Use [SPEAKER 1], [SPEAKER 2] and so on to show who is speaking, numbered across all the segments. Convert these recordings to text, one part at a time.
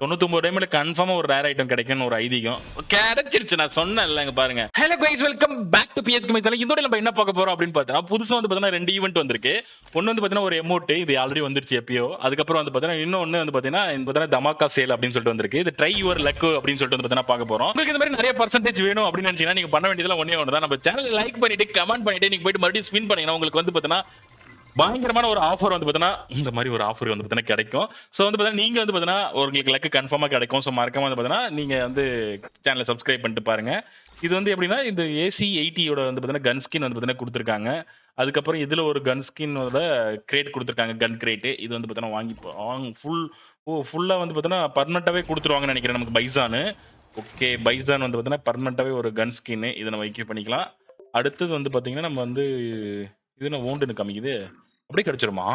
[SPEAKER 1] தொண்ணூத்தொன்பது டைம்ல கன்ஃபார்மா ஒரு ரேர் ஐட்டம் கிடைக்கும்னு ஒரு ஐதீகம். கிடைச்சிருச்சு நான் சொன்னேன் இங்க பாருங்க. Hello guys welcome back to PS mice இதோட நம்ம என்ன பார்க்க போறோம் அப்படின்னு பார்த்தா புதுசா வந்து பார்த்தீங்கன்னா ரெண்டு ஈவெண்ட் வந்திருக்கு. ஒன்னு வந்து பார்த்தீங்கன்னா ஒரு எமௌண்ட் இது ஆல்ரெடி வந்துருச்சு எப்பயோ. அதுக்கப்புறம் வந்து பார்த்தீங்கன்னா இன்னொன்னு வந்து பார்த்தீங்கன்னா பார்த்தீங்கன்னா தமாக்கா சேல் அப்படின்னு சொல்லிட்டு வந்திருக்கு. இது ட்ரை யுவர் லக் அப்படின்னு சொல்லிட்டு வந்து பார்த்தீங்கன்னா பார்க்க போறோம். உங்களுக்கு இந்த மாதிரி நிறைய பர்சன்டேஜ் வேணும் அப்படின்னு நினைச்சீங்கன்னா நீங்க பண்ண வேண்டியதெல்லாம் ஒன்னே ஒன்று தான் நம்ம சேனல் லைக் பண்ணிட்டு கமெண்ட் பண்ணிட்டு நீங்க போயிட்டு மறுபடியும் ஸ்பின் பண்ணீங்கன்னா உங்களுக்கு வந்து பார்த்தீங்கன்னா பயங்கரமான ஒரு ஆஃபர் வந்து பார்த்தீங்கன்னா இந்த மாதிரி ஒரு ஆஃபர் வந்து பார்த்தீங்கன்னா கிடைக்கும். ஸோ வந்து பார்த்தீங்கன்னா நீங்க வந்து பார்த்தீங்கன்னா உங்களுக்கு லக்கு கன்ஃபார்மாக கிடைக்கும். ஸோ மறக்காம வந்து பார்த்தீங்கன்னா நீங்க வந்து சேனலை சப்ஸ்கிரைப் பண்ணிட்டு பாருங்க. இது வந்து எப்படின்னா இந்த ஏசி எயிட்டியோட வந்து பார்த்தீங்கன்னா கன் ஸ்கின் வந்து பார்த்தீங்கன்னா கொடுத்துருக்காங்க. அதுக்கப்புறம் இதுல ஒரு கன் ஸ்கின்னோட கிரேட் கொடுத்துருக்காங்க கன் கிரேட்டு இது வந்து பார்த்தீங்கன்னா வாங்கி வாங்க ஃபுல் ஓ ஃபுல்லா வந்து பார்த்தீங்கன்னா பர்மனெண்ட்டாவே கொடுத்துருவாங்கன்னு நினைக்கிறேன் நமக்கு பைசானு ஓகே பைசான் வந்து பார்த்தீங்கன்னா பர்மனெண்ட்டாவே ஒரு கன் ஸ்கின்னு இதை நம்ம வைக்க பண்ணிக்கலாம். அடுத்தது வந்து பார்த்தீங்கன்னா நம்ம வந்து இது என்ன ஓண்டுன்னு காமிக்குது? அப்படியே கிடைச்சிருமா?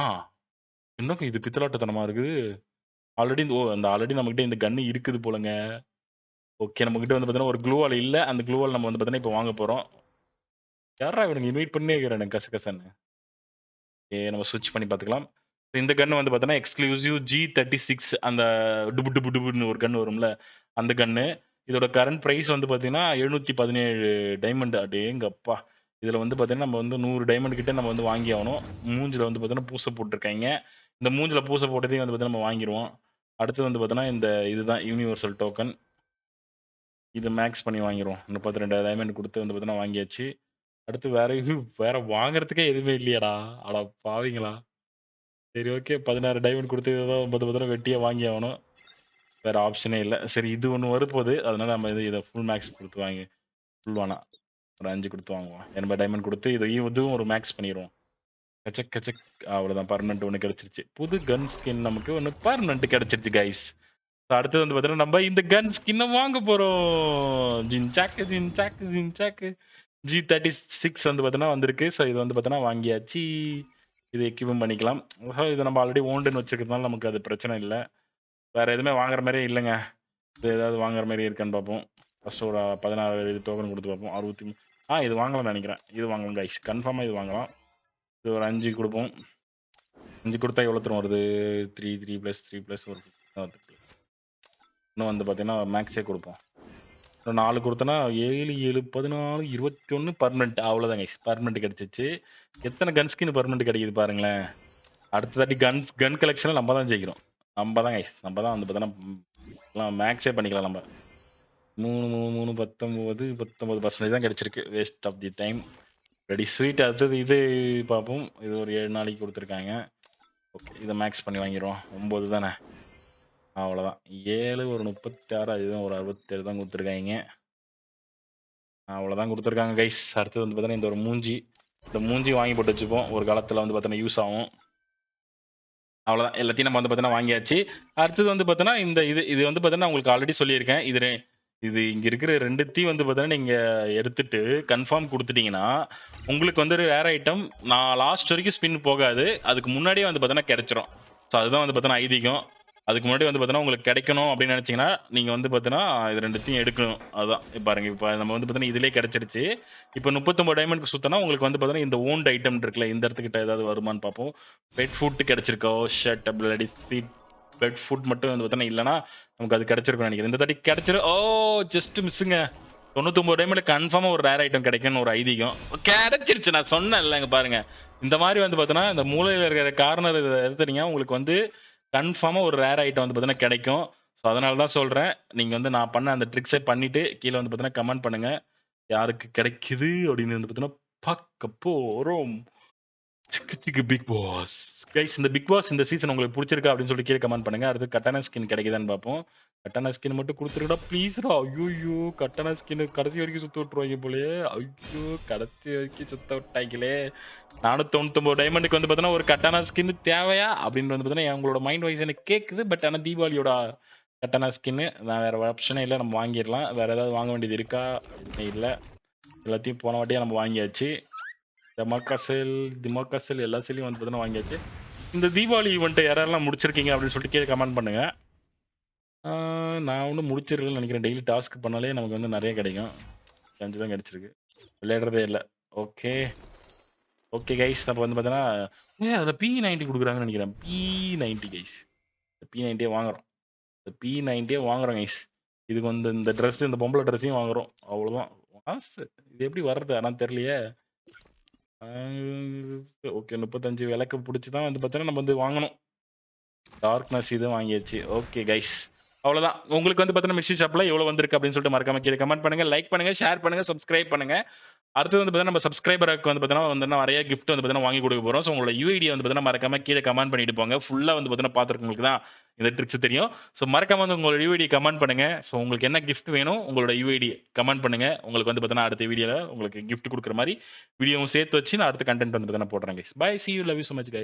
[SPEAKER 1] இன்னும் இது பித்தலாட்டத்தனமா இருக்குது? ஆல்ரெடி ஓ அந்த ஆல்ரெடி நம்மகிட்ட இந்த கன்னு இருக்குது போலங்க. ஓகே நம்ம கிட்ட வந்து பார்த்தீங்கன்னா ஒரு க்ளூவால் இல்லை. அந்த க்ளூவால் நம்ம வந்து பார்த்தீங்கன்னா இப்போ வாங்க போறோம். யாரா இவனுக்கு இன்வைட் பண்ணே இருக்கிறேன் கச கசன்னு. ஏ நம்ம ஸ்விட்ச் பண்ணி பார்த்துக்கலாம் இந்த கன்னு வந்து பார்த்தீங்கன்னா எக்ஸ்க்ளூசிவ் ஜி தேர்ட்டி சிக்ஸ் அந்த டுபு டுபு டுபுன்னு ஒரு கன்னு வரும்ல. அந்த கன்னு இதோட கரண்ட் ப்ரைஸ் வந்து பார்த்தீங்கன்னா எழுநூத்தி பதினேழு டைமண்ட் அடேங்கப்பா. இதில் வந்து பார்த்தீங்கன்னா நம்ம வந்து நூறு டைமண்ட் கிட்டே நம்ம வந்து வாங்கி ஆகணும் மூஞ்சில் வந்து பார்த்தீங்கன்னா பூசை போட்டிருக்காங்க. இந்த மூஞ்சில் பூசை போட்டதையும் வந்து பார்த்தீங்கன்னா நம்ம வாங்கிடுவோம் அடுத்து வந்து பார்த்தோன்னா இந்த இதுதான் யூனிவர்சல் டோக்கன் இது மேக்ஸ் பண்ணி வாங்கிடுவோம் முப்பத்தி ரெண்டு டைமண்ட் கொடுத்து வந்து பார்த்தீங்கன்னா வாங்கியாச்சு. அடுத்து வேற வேற வாங்குறதுக்கே எதுவுமே இல்லையாடா. அடா பாவீங்களா. சரி ஓகே பதினாறு டைமண்ட் கொடுத்து தான் பத்து பத்திரம் வெட்டியா வாங்கி ஆகணும் வேற ஆப்ஷனே இல்லை. சரி இது ஒன்று வரப்போகுது. அதனால நம்ம இது இதை ஃபுல் மேக்ஸ் கொடுத்து வாங்கி ஃபுல் வேணாம் ஒரு அஞ்சு கொடுத்து வாங்குவோம் எண்பது டைமண்ட் கொடுத்து இதையும் இதுவும் ஒரு மேக்ஸ் பண்ணிடுவோம் கச்சக் கச்சக். அவ்வளோதான் பர்மனெண்ட் ஒன்று கிடைச்சிருச்சு. புது கன் ஸ்கின் நமக்கு ஒன்று பர்மனெண்ட் கிடைச்சிருச்சு கைஸ் அடுத்தது வந்து பார்த்தீங்கன்னா நம்ம இந்த கன் ஸ்கின்னை வாங்க போகிறோம் ஜின் சாக்கு ஜின் சாக்கு ஜின் சாக்கு. ஜி தேர்ட்டி சிக்ஸ் வந்து பார்த்தீங்கன்னா வந்திருக்கு. ஸோ இது வந்து பார்த்தீங்கன்னா வாங்கியாச்சு. இது எக்யூபம் பண்ணிக்கலாம். ஸோ இதை நம்ம ஆல்ரெடி ஓண்டுன்னு வச்சிருக்கிறதுனால நமக்கு அது பிரச்சனை இல்லை. வேறு எதுவுமே வாங்குற மாதிரியே இல்லைங்க. இது ஏதாவது வாங்குற மாதிரி இருக்கான்னு பார்ப்போம். ஃபஸ்ட்டு ஒரு பதினாறு இது டோக்கன் கொடுத்து பார்ப்போம். அறுபத்தி ஆ இது வாங்கலாம்னு நினைக்கிறேன். இது வாங்கலாம் கைஸ் கன்ஃபார்மாக இது வாங்கலாம். இது ஒரு அஞ்சு கொடுப்போம். அஞ்சு கொடுத்தா எவ்வளோ தரும் வருது? Three three plus three plus ஒரு இன்னும் வந்து பார்த்தீங்கன்னா மேக்ஸே கொடுப்போம். இன்னும் நாலு கொடுத்தோன்னா ஏழு ஏழு பதினாலு இருபத்தி ஒன்று பர்மனெண்ட் அவ்வளோதான் கைஸ் பர்மனெண்ட் கிடைச்சிச்சு. எத்தனை கன் ஸ்கின் பர்மனெண்ட் கிடைக்குது பாருங்களேன். அடுத்த தாட்டி கன்ஸ் கன் கலெக்ஷனில் நம்ம தான் ஜெயிக்கிறோம். நம்ம தான் கைஸ் நம்ம தான் வந்து பார்த்தோன்னா மேக்ஸே பண்ணிக்கலாம் நம்ம. மூணு மூணு மூணு பத்தொம்போது பத்தொம்போது பர்சன்டேஜ் தான் கிடைச்சிருக்கு. Waste of the time ready sweet அடுத்தது இது பார்ப்போம். இது ஒரு ஏழு நாளைக்கு கொடுத்துருக்காங்க. ஓகே இதை மேக்ஸ் பண்ணி வாங்கிடுவோம் ஒம்பது தானே? அவ்வளோதான் ஏழு ஒரு முப்பத்தாறு அதுதான் ஒரு அறுபத்தேழு தான் கொடுத்துருக்காங்க. அவ்வளோதான் கொடுத்துருக்காங்க கைஸ் அடுத்தது வந்து பார்த்தீங்கன்னா இந்த ஒரு மூஞ்சி. இந்த மூஞ்சி வாங்கி போட்டு வச்சுப்போம். ஒரு காலத்தில் வந்து பார்த்தீங்கன்னா யூஸ் ஆகும். அவ்வளோதான் எல்லாத்தையும் நம்ம வந்து பார்த்தீங்கன்னா வாங்கியாச்சு. அடுத்தது வந்து பார்த்தீங்கன்னா இந்த இது இது வந்து பார்த்தீங்கன்னா உங்களுக்கு ஆல்ரெடி சொல்லியிருக்கேன். இது இது இங்க இருக்கிற ரெண்டுத்தையும் வந்து பார்த்தீங்கன்னா நீங்க எடுத்துட்டு கன்ஃபார்ம் கொடுத்துட்டீங்கன்னா உங்களுக்கு வந்து ரேர் ஐட்டம் நான் லாஸ்ட் வரைக்கும் ஸ்பின் போகாது. அதுக்கு முன்னாடியே வந்து பார்த்தீங்கன்னா கிடைச்சிரும். ஸோ அதுதான் வந்து பார்த்தீங்கன்னா ஐதீகம். அதுக்கு முன்னாடி வந்து பார்த்தீங்கன்னா உங்களுக்கு கிடைக்கணும் அப்படின்னு நினச்சிங்கன்னா நீங்கள் வந்து பார்த்தீங்கன்னா இது ரெண்டுத்தையும் எடுக்கணும். அதுதான் இப்போ பாருங்க இப்போ நம்ம வந்து பார்த்தீங்கன்னா இதுலேயே கிடச்சிருச்சு. இப்போ முப்பத்தொம்பது டைமண்ட்க்கு சுத்தனா உங்களுக்கு வந்து பார்த்தீங்கன்னா இந்த ஓன்ட் ஐட்டம் இருக்குல்ல இந்த இடத்துக்கிட்ட ஏதாவது வருமான்னு பார்ப்போம். பெட் ஃபுட்டு கிடச்சிருக்கோ ஷர்ட் அப்படி சீட் பெட் ஃபுட் மட்டும் வந்து பார்த்தா இல்லைனா நமக்கு அது கிடைச்சிருக்கும் நினைக்கிறேன். இந்த தாட்டி கிடைச்சிரு ஓ ஜஸ்ட் மிஸ்ஸுங்க தொண்ணூத்தொம்பது டைம்ல கன்ஃபார்மா ஒரு ரேர் ஐட்டம் கிடைக்கும்னு ஒரு ஐதீகம். கிடைச்சிருச்சு நான் சொன்னேன் இல்லைங்க பாருங்க. இந்த மாதிரி வந்து பார்த்தோன்னா இந்த மூலையில் இருக்கிற கார்னர் இதை உங்களுக்கு வந்து கன்ஃபார்மாக ஒரு ரேர் ஐட்டம் வந்து பார்த்தீங்கன்னா கிடைக்கும். ஸோ அதனால தான் சொல்கிறேன் நீங்கள் வந்து நான் பண்ண அந்த ட்ரிக்ஸை பண்ணிவிட்டு கீழே வந்து பார்த்தீங்கன்னா கமெண்ட் பண்ணுங்கள் யாருக்கு கிடைக்குது அப்படின்னு வந்து பார்த்தீங்கன்னா பார்க்க போகிறோம் சிக்கு சிக்கு பிக் பாஸ் கைஸ் இந்த பிக் பாஸ் இந்த சீசன் உங்களுக்கு பிடிச்சிருக்கா அப்படின்னு சொல்லி கீழே கமெண்ட் பண்ணுங்க. அடுத்து கட்டண ஸ்கின் கிடைக்குதான்னு பார்ப்போம். கட்டண ஸ்கின் மட்டும் கொடுத்துருக்கா ப்ளீஸ்ரா ஐயோ கட்டண ஸ்கின் கடைசி வரைக்கும் சுத்த விட்டுருவாங்க போலயே. ஐயோ கடைசி வரைக்கும் சுத்த விட்டாங்களே. நானூத்தி தொண்ணூத்தொம்பது டைமண்டுக்கு வந்து பார்த்தோன்னா ஒரு கட்டான ஸ்கின் தேவையா? அப்படின்னு வந்து பார்த்தீங்கன்னா உங்களோட மைண்ட் வைஸ் எனக்கு கேட்குது பட் ஆனால் தீபாவளியோட கட்டான ஸ்கின்னு நான் வேற ஆப்ஷனே இல்லை. நம்ம வாங்கிடலாம். வேற ஏதாவது வாங்க வேண்டியது இருக்கா? இல்லை. எல்லாத்தையும் போன வாட்டியே நம்ம வாங்கியாச்சு. டெமோக்காசல் டிமோக்காசல் எல்லா செல்லையும் வந்து பார்த்தீங்கன்னா வாங்கியாச்சு. இந்த தீபாவளி ஈவெண்ட்டை யாரெல்லாம் முடிச்சிருக்கீங்க அப்படின்னு சொல்லிட்டு கீழே கமெண்ட் பண்ணுங்க. நான் ஒன்றும் முடிச்சிருக்கேன்னு நினைக்கிறேன். டெய்லி டாஸ்க் பண்ணாலே நமக்கு வந்து நிறைய கிடைக்கும். அஞ்சு தான் கிடைச்சிருக்கு. விளையாடுறதே இல்லை. ஓகே ஓகே கைஸ் அப்போ வந்து பார்த்தீங்கன்னா ஏ அதில் பி நைன்ட்டி கொடுக்குறாங்கன்னு நினைக்கிறேன். பி நைன்ட்டி கைஸ் பி நைன்ட்டியே வாங்குறோம். இந்த பி நைன்டியே வாங்குறோம் கைஸ் இதுக்கு வந்து இந்த ட்ரெஸ் இந்த பொம்பளை ட்ரெஸ்ஸையும் வாங்குறோம். அவ்வளோதான் இது எப்படி வர்றது? ஆனால் தெரியலையே. ஓகே. முப்பத்தஞ்சு விளக்கு பிடிச்சி தான் வந்து பார்த்தோன்னா நம்ம வந்து வாங்கணும். டார்க்னஸ் இது வாங்கியாச்சு. ஓகே கைஸ் அவ்வளோதான் உங்களுக்கு வந்து பார்த்தீங்கன்னா மிஷி ஷாப்பில் எவ்வளோ வந்திருக்கு அப்படின்னு சொல்லிட்டு மறக்காம கீழே கமெண்ட் பண்ணுங்க லைக் பண்ணுங்க ஷேர் பண்ணுங்க சப்ஸ்கிரைப் பண்ணுங்க. அடுத்தது வந்து பார்த்தீங்கன்னா நம்ம சப்ஸ்கிரைபருக்கு வந்து பார்த்தீங்கன்னா வந்து நிறைய கிஃப்ட் வந்து பார்த்தீங்கன்னா வாங்கி கொடுக்க போகிறோம் ஸோ உங்களோட யூஐடி வந்து பார்த்தீங்கன்னா மறக்காம கீழே கமெண்ட் பண்ணிட்டு போங்க. ஃபுல்லாக வந்து பார்த்தீங்கன்னா பார்த்துருக்கவங்களுக்கு தான் இந்த ட்ரிக்ஸ் தெரியும். ஸோ மறக்காம வந்து உங்களோட யூஐடி கமெண்ட் பண்ணுங்க. ஸோ உங்களுக்கு என்ன கிஃப்ட் வேணும் உங்களோட யூஐடி கமெண்ட் பண்ணுங்க. உங்களுக்கு வந்து பார்த்தீங்கன்னா அடுத்த வீடியோவில் உங்களுக்கு கிஃப்ட் கொடுக்குற மாதிரி வீடியோவும் சேர்த்து வச்சு நான் அடுத்த கண்டென்ட் வந்து பார்த்தீங்கன்னா போடுறேன் guys bye see you love you so much guy